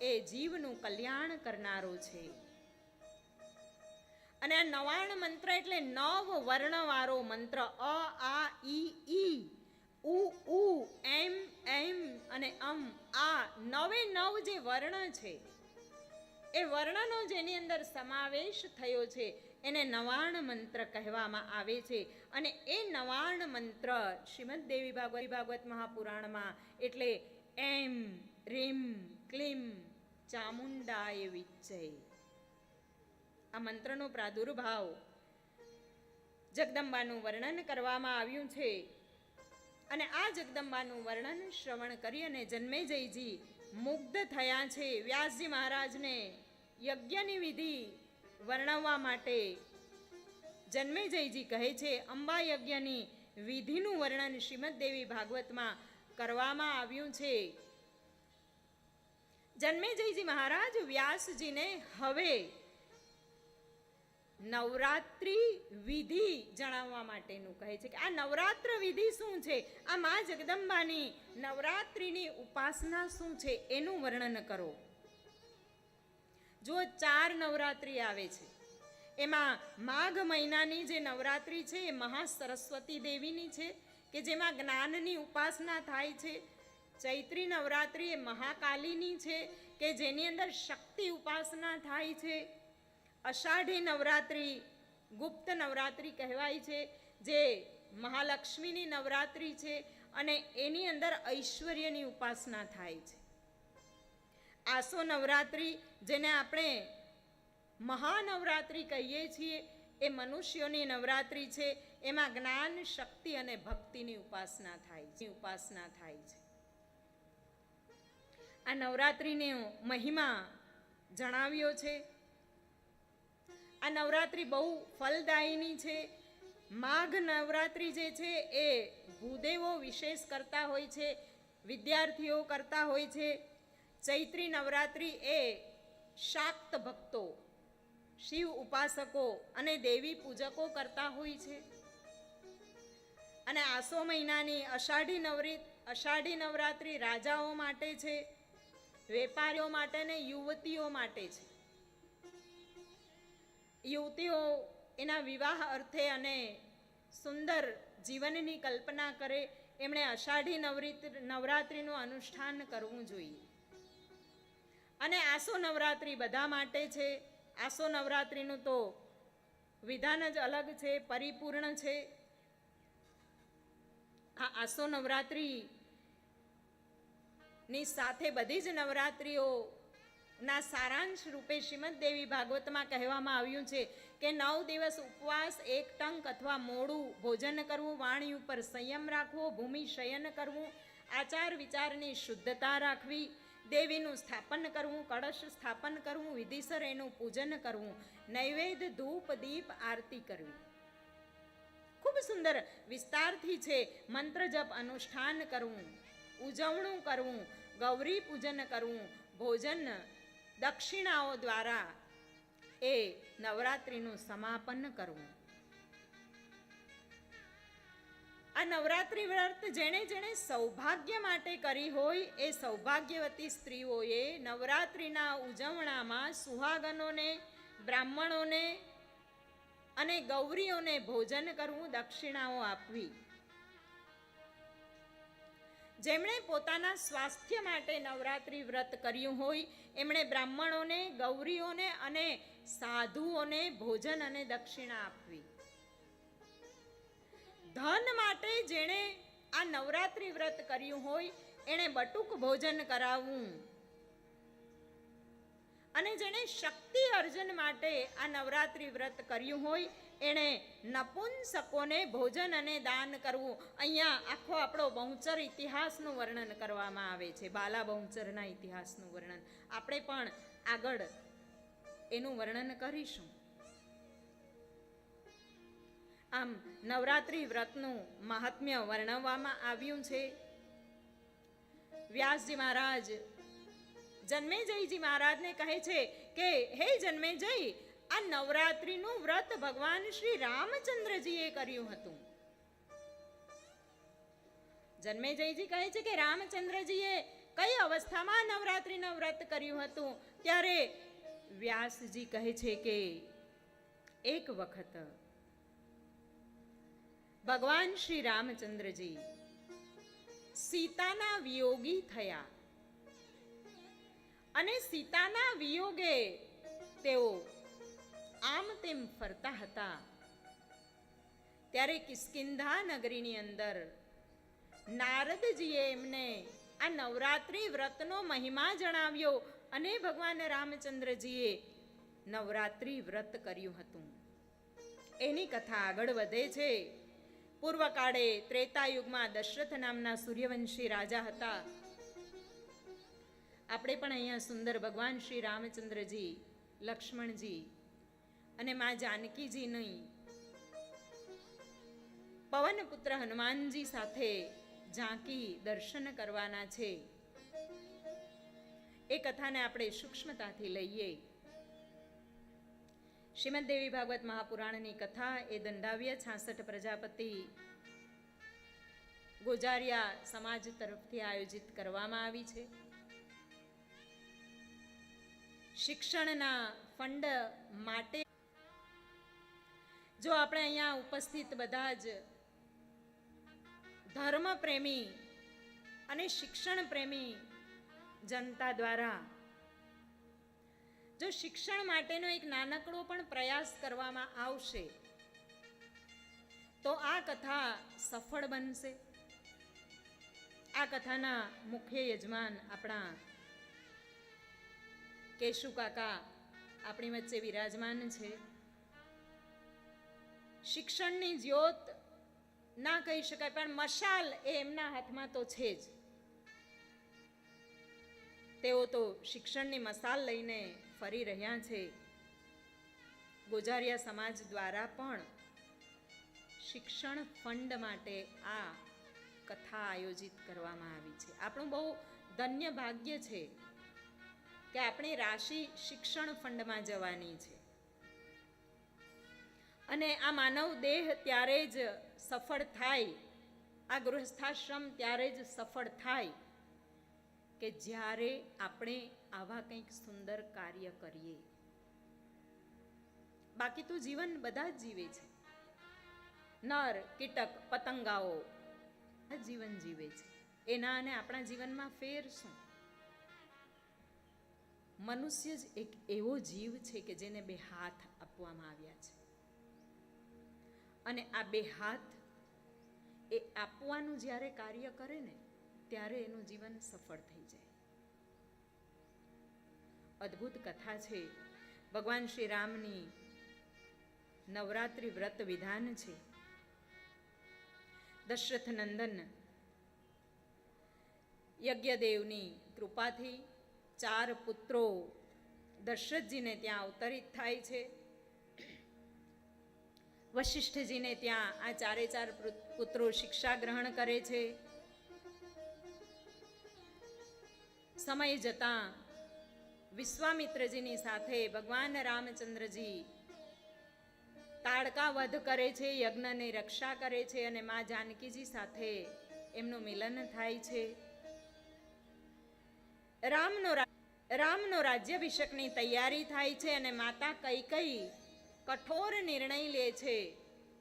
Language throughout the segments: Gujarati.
એ જીવનું કલ્યાણ કરનારો છે. અને આ નવાણ મંત્ર એટલે નવ વર્ણવાળો મંત્ર. અ, આ, ઈ ઈ. ઉ ઉ, એમ એમ અને અમ. આ નવે નવ જે વર્ણ છે, એ વર્ણનો જેની અંદર સમાવેશ થયો છે, એને નવાણ મંત્ર કહેવામાં આવે છે. અને એ નવાણ મંત્ર શ્રીમદ દેવી ભાગવત ભાગવત મહાપુરાણમાં એટલે એમ, રીમ, ક્લીમ, ચામુંડાય વિજય આ મંત્રનો પ્રાદુર્ભાવ જગદંબાનું વર્ણન કરવામાં આવ્યું છે. અને આ જગદંબાનું વર્ણન શ્રવણ કરી અને જન્મેજયજી મુગ્ધ થયા છે. વ્યાસજી મહારાજને યજ્ઞની વિધિ વર્ણવવા માટે જન્મેજયજી કહે છે. અંબા યજ્ઞની વિધિનું વર્ણન શ્રીમદ દેવી ભાગવતમાં કરવામાં આવ્યું છે. જન્મેજયજી મહારાજ વ્યાસજીને હવે નવરાત્રિ વિધિ જણાવવા માટેનું કહે છે કે આ નવરાત્ર વિધિ શું છે? આ મા જગદંબાની નવરાત્રિની ઉપાસના શું છે એનું વર્ણન કરો. જો ચાર નવરાત્રિ આવે છે. એમાં માઘ મહિનાની જે નવરાત્રિ છે એ મહા સરસ્વતી દેવીની છે કે જેમાં જ્ઞાનની ઉપાસના થાય છે, ચૈત્રી નવરાત્રિ એ મહાકાલીની છે કે જેની અંદર શક્તિ ઉપાસના થાય છે. અષાઢી નવરાત્રિ ગુપ્ત નવરાત્રિ કહેવાય છે, જે મહાલક્ષ્મીની નવરાત્રિ છે અને એની અંદર ઐશ્વર્યની ઉપાસના થાય છે. આસો નવરાત્રિ, જેને આપણે મહાનવરાત્રિ કહીએ છીએ, એ મનુષ્યોની નવરાત્રિ છે એમાં જ્ઞાન, શક્તિ અને ભક્તિની ઉપાસના થાય છે, ઉપાસના થાય છે. આ નવરાત્રિને મહિમા જણાવ્યો છે. આ નવરાત્રિ બહુ ફલદાયીની છે. માઘ નવરાત્રિ જે છે એ ભૂદેવો વિશેષ કરતા હોય છે, વિદ્યાર્થીઓ કરતા હોય છે. ચૈત્રી નવરાત્રિ એ શાક્ત ભક્તો, શિવ ઉપાસકો અને દેવી પૂજકો કરતા હોય છે. અને આસો મહિનાની અષાઢી નવરી, અષાઢી નવરાત્રિ રાજાઓ માટે છે, વેપારીઓ માટે ને યુવતીઓ માટે છે. યુવતીઓ એના વિવાહ અર્થે અને સુંદર જીવનની કલ્પના કરે એમણે અષાઢી નવરી નવરાત્રિનું અનુષ્ઠાન કરવું જોઈએ. અને આસો નવરાત્રિ બધા માટે છે આસો નવરાત્રિનું તો વિધાન જ અલગ છે, પરિપૂર્ણ છે. આ આસો નવરાત્રિ ની સાથે બધી જ નવરાત્રિઓના સારાંશ રૂપે શ્રીમદ દેવી ભાગવતમાં કહેવામાં આવ્યું છે કે નવ દિવસ ઉપવાસ, એક ટંક અથવા મોડું ભોજન કરવું, વાણી ઉપર સંયમ રાખવો, ભૂમિ શયન કરવું, આચાર વિચારની શુદ્ધતા રાખવી, દેવીનું સ્થાપન કરવું, કળશ સ્થાપન કરવું, વિધિસર એનું પૂજન કરવું, નૈવેદ્ય, ધૂપ, દીપ, આરતી કરવી. સુંદર વિસ્તારથી છે, મંત્ર જપ અનુષ્ઠાન કરવું ઉજવણું કરવું ગૌરી પૂજન કરવું ભોજન દક્ષિણાઓ દ્વારા એ નવરાત્રિનું સમાપન કરવું આ નવરાત્રિ વ્રત જેણે જેણે સૌભાગ્ય માટે કરી હોય, એ સૌભાગ્યવતી સ્ત્રીઓએ નવરાત્રિના ઉજવણામાં સુહાગનોને, બ્રાહ્મણોને અને ગૌરીઓને ભોજન કરવું દક્ષિણાઓ આપવી. જેમણે પોતાના સ્વાસ્થ્ય માટે નવરાત્રિ વ્રત કર્યું હોય, એમણે બ્રાહ્મણોને, ગૌરીઓને અને સાધુઓને ભોજન અને દક્ષિણા આપવી. ધન માટે જેણે આ નવરાત્રિ વ્રત કર્યું હોય, એણે બટુક ભોજન કરાવવું. અને જેણે શક્તિ અર્જન માટે આ નવરાત્રિ વ્રત કર્યું હોય, એણે નપુંસકોને ભોજન અને દાન કરવું. અહીંયા આખો આપણો બહુચર ઇતિહાસનું વર્ણન કરવામાં આવે છે. બાલા બહુચરના ઇતિહાસનું વર્ણન. આપણે પણ આગળ એનું વર્ણન કરીશું. આમ, નવરાત્રિ વ્રતનું મહાત્મ્ય વર્ણવવામાં આવ્યું છે. વ્યાસજી મહારાજ જન્મેજયજી મહારાજને કહે છે કે, હે જન્મેજય, આ નવરાત્રિનું વ્રત ભગવાન શ્રી રામચંદ્રજીએ કર્યું હતું. જન્મેજયજી કહે છે કે, રામચંદ્રજીએ કઈ અવસ્થામાં નવરાત્રિનું વ્રત કર્યું હતું? ત્યારે વ્યાસજી કહે છે કે, એક વખત. ભગવાન શ્રી રામચંદ્રજી સીતાના વિયોગી થયા. અને સીતાના વિયોગે તેઓ આમ તેમ ફરતા હતા. ત્યારે કિસ્કિંધા નગરીની અંદર નારદજીએ એમને આ નવરાત્રિ વ્રતનો મહિમા જણાવ્યો અને ભગવાન રામચંદ્રજીએ નવરાત્રિ વ્રત કર્યું હતું. એની કથા આગળ વધે છે. પૂર્વકાળે ત્રેતાયુગમાં દશરથ નામના સૂર્યવંશી રાજા હતા. આપણે પણ અહીંયા સુંદર ભગવાન શ્રી રામચંદ્રજી, લક્ષ્મણજી અને મા જાનકીજીની પવનપુત્ર હનુમાનજી સાથે ઝાંકી દર્શન કરવાના છે. એ કથાને આપણે સૂક્ષ્મતાથી લઈએ. શ્રીમદ દેવી ભાગવત મહાપુરાણની કથા એ દંડાવ્ય છાસઠ પ્રજાપતિ ગોજારિયા સમાજ તરફથી આયોજિત કરવામાં આવી છે. શિક્ષણના ફંડ માટે જો આપણે અહીંયા ઉપસ્થિત બધા જ ધર્મ પ્રેમી અને શિક્ષણ પ્રેમી જનતા દ્વારા જો શિક્ષણ માટેનો એક નાનકડો પણ પ્રયાસ કરવામાં આવશે, તો આ કથા સફળ બનશે. આ કથાના મુખ્ય યજમાન આપણા કેશુ કાકા, આપણી વચ્ચે વિરાજમાન છે. શિક્ષણની જ્યોત ના કહી શકાય, પણ મશાલ એ એમના હાથમાં તો છે જ. તેઓ તો શિક્ષણની મશાલ લઈને ફરી રહ્યા છે. ગોજારિયા સમાજ દ્વારા પણ શિક્ષણ ફંડ માટે આ કથા આયોજિત કરવામાં આવી છે. આપણું બહુ ધન્ય ભાગ્ય છે કે આપણી રાશિ શિક્ષણ ફંડમાં જવાની છે. અને આ માનવ દેહ ત્યારે જ સફળ થાય, આ ગૃહસ્થાશ્રમ ત્યારે જ સફળ થાય કે જ્યારે આપણે આવા કંઈક સુંદર કાર્ય કરીએ. બાકી તો જીવન બધા જ જીવે છે. નર, કીટક, પતંગાઓ આ જીવન જીવે છે. એના અને આપણા જીવનમાં ફેર શું? મનુષ્ય જ એક એવો જીવ છે કે જેને બે હાથ આપવામાં આવ્યા છે. અને આ બે હાથ એ આપવાનું જ્યારે કાર્ય કરે ને, ત્યારે એનું જીવન સફળ થઈ જાય. અદ્ભુત કથા છે. ભગવાન શ્રી રામની નવરાત્રિ વ્રત વિધાન છે. દશરથ નંદન યજ્ઞદેવની કૃપાથી ચાર પુત્રો દશરથજીને ત્યાં અવતરિત થાય છે. વશિષ્ઠજીને ત્યાં આ ચારે ચાર પુત્રો શિક્ષા ગ્રહણ કરે છે. સમય જતાં વિશ્વામિત્રજીની સાથે ભગવાન રામચંદ્રજી તાડકા વધ કરે છે, યજ્ઞની રક્ષા કરે છે અને મા જાનકીજી સાથે એમનું મિલન થાય છે. રામનો રામનો રાજ્યાભિષેકની તૈયારી થાય છે અને માતા કઈ કઈ કઠોર નિર્ણય લે છે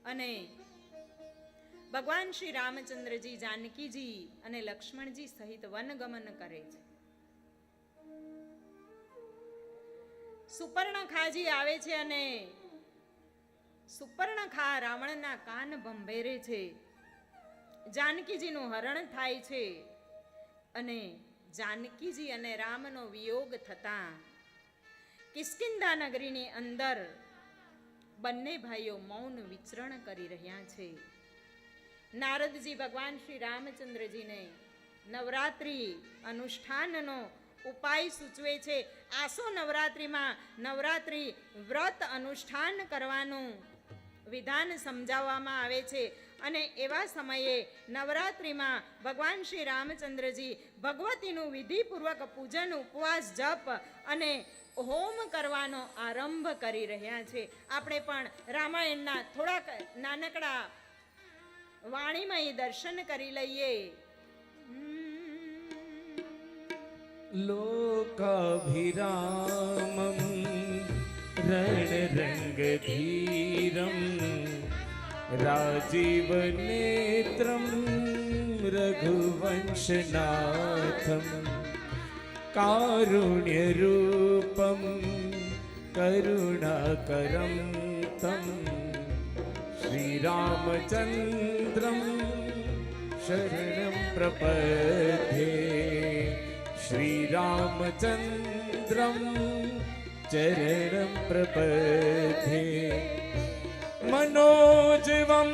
અને ભગવાન શ્રી રામચંદ્રજી જાનકીજી અને લક્ષ્મણજી સહિત વનગમન કરે છે. સુપર્ણખાજી આવે છે અને સુપર્ણખા રાવણના કાન ભંભેરે છે. જાનકીજીનું હરણ થાય છે અને જાનકીજી અને રામનો વિયોગ થતા કિસ્કિંદા નગરીની અંદર બંને ભાઈઓ મૌન વિચરણ કરી રહ્યા છે. નારદજી ભગવાન શ્રી રામચંદ્રજીને નવરાત્રિ અનુષ્ઠાનનો ઉપાય સૂચવે છે. આસો નવરાત્રિમાં નવરાત્રિ વ્રત અનુષ્ઠાન કરવાનું વિધાન સમજાવવામાં આવે છે. અને એવા સમયે નવરાત્રિમાં ભગવાન શ્રી રામચંદ્રજી ભગવતીનું વિધિપૂર્વક પૂજન, ઉપવાસ, જપ અને હોમ કરવાનો આરંભ કરી રહ્યા છે. આપણે પણ રામાયણના થોડાક નાનકડા વાણીમાં એ દર્શન કરી લઈએ. રણ રંગ ધીરમ રાજીવ નેત્રમ રઘુવંશનાથમ કારુણ્યરૂપમ કરુણાકરમ તમ શ્રીરામચંદ્રમ શરણમ પ્રપદ્યે શ્રીરામચંદ્રમ चरणं प्रपद्ये मनोजवं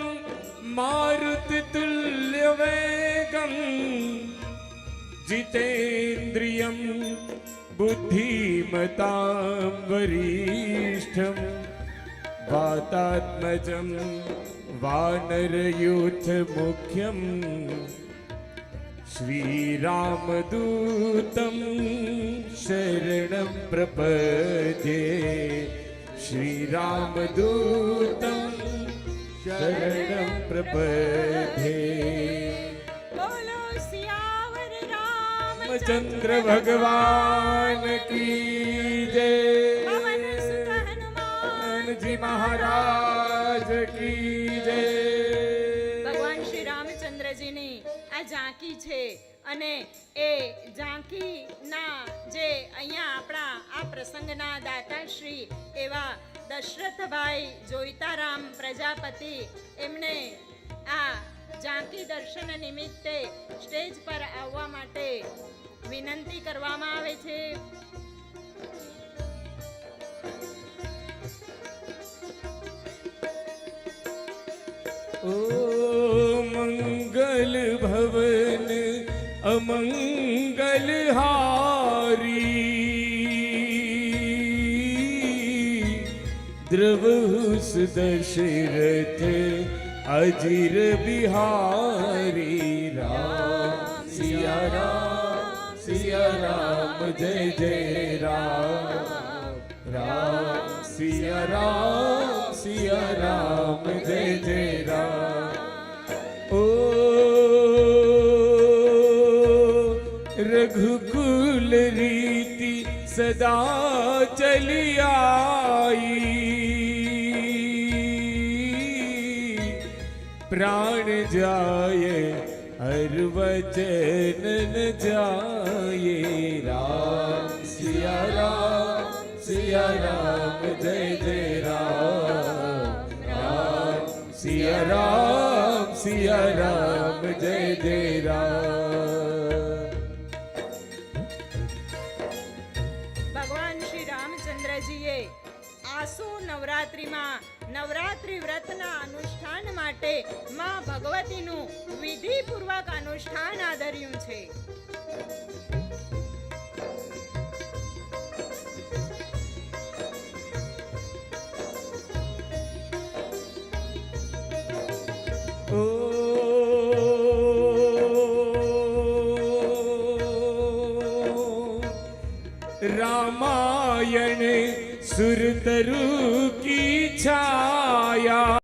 मारुतितुल्यवेगं जितेन्द्रियं बुद्धिमतां वरिष्ठं वातात्मजं वानरयूथमुख्यम् श्रीरामदूतं शरणं प्रपद्ये श्रीरामदूतं शरणं प्रपद्ये रामचन्द्र भगवान की जय जी महाराज की जय અને એ ઝાંકીના જે અહીંયા આપણા આ પ્રસંગના દાતાશ્રી એવા દશરથભાઈ જોઈતારામ પ્રજાપતિ એમને આ ઝાંકી દર્શન નિમિત્તે સ્ટેજ પર આવવા માટે વિનંતી કરવામાં આવે છે. ઓ મંગલ ભવે અમંગલહારી દ્રવહુસ દશરથ અજીર બિહારી રામ સિયા રામ સિયા રામ જય જય રામ રામ સિયા રામ સિયા રામ જય જય रघुकुल रीति सदा चली आई प्राण जाए हर वचन न जाए राम सिया राम सिया राम जय जय राम राम सिया राम सिया राम जय जय राम રામચંદ્રજીએ આસો નવરાત્રિમાં નવરાત્રિ વ્રતના અનુષ્ઠાન માટે માં ભગવતીનું વિધિપૂર્વક અનુષ્ઠાન આદર્યું છે. ओ रामायण सुरतरु की छाया